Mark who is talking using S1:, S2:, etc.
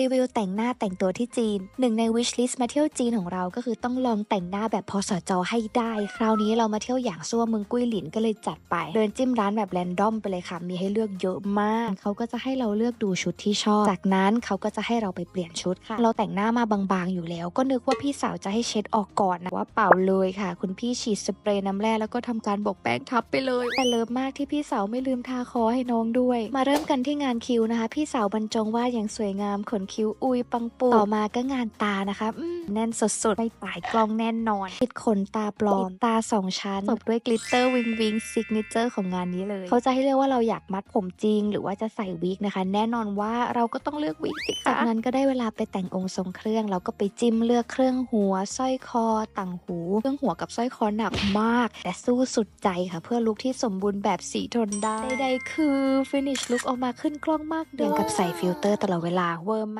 S1: รีวิวแต่งหน้าแต่งตัวที่จีน หนึ่งใน wish list มาเที่ยวจีนของเราก็คือต้องลองแต่งหน้าแบบพอสจให้ได้ คราวนี้เรามาเที่ยวอย่างซั่วเมืองกุ้ยหลินก็เลยจัดไป เดินจิ้มร้านแบบแรนดอมไปเลยค่ะ มีให้เลือกเยอะมาก เขาก็จะให้เราเลือกดูชุดที่ชอบ จากนั้นเขาก็จะให้เราไปเปลี่ยนชุดค่ะ เราแต่งหน้ามาบางๆอยู่แล้ว ก็นึกว่าพี่สาวจะให้เช็ดออกก่อนนะว่าเปล่าเลยค่ะ คุณพี่ฉีดสเปรย์น้ำแร่แล้วก็ทำการบกแป้งทับไปเลย แต่เลิฟมากที่พี่สาวไม่ลืมทาคอให้น้องด้วย มาเริ่มกันที่งานคิวนะคะ พี่สาวบรรจงวาอย่างสวยงามขนคิ้วอุยปังปูต่อมาก็งานตานะคะอืมแน่นสดๆไม่ปลายกล้องแน่นอนติดขนตาปลอมตาสองชั้นตบด้วยกลิตเตอร์วิงวิงซิกเนเจอร์ของงานนี้เลย เขาจะให้เลือกว่าเราอยากมัดผมจริง หรือว่าจะใส่วิกนะคะ แน่นอนว่าเราก็ต้องเลือกวิกสิคะจากนั้นก็ได้เวลาไปแต่งองค์ทรงเครื่อง เราก็ไปจิ้มเลือกเครื่องหัวสร้อยคอต่างหู เครื่องหัวกับสร้อยคอหนักมาก แต่สู้สุดใจค่ะ เพื่อลุคที่สมบูรณ์แบบสีทนได้ใดๆคือฟินิชลุคออกมาขึ้นกล้องมากเดินกับใส่ฟิลเตอร์ตลอดเวลาเวอร์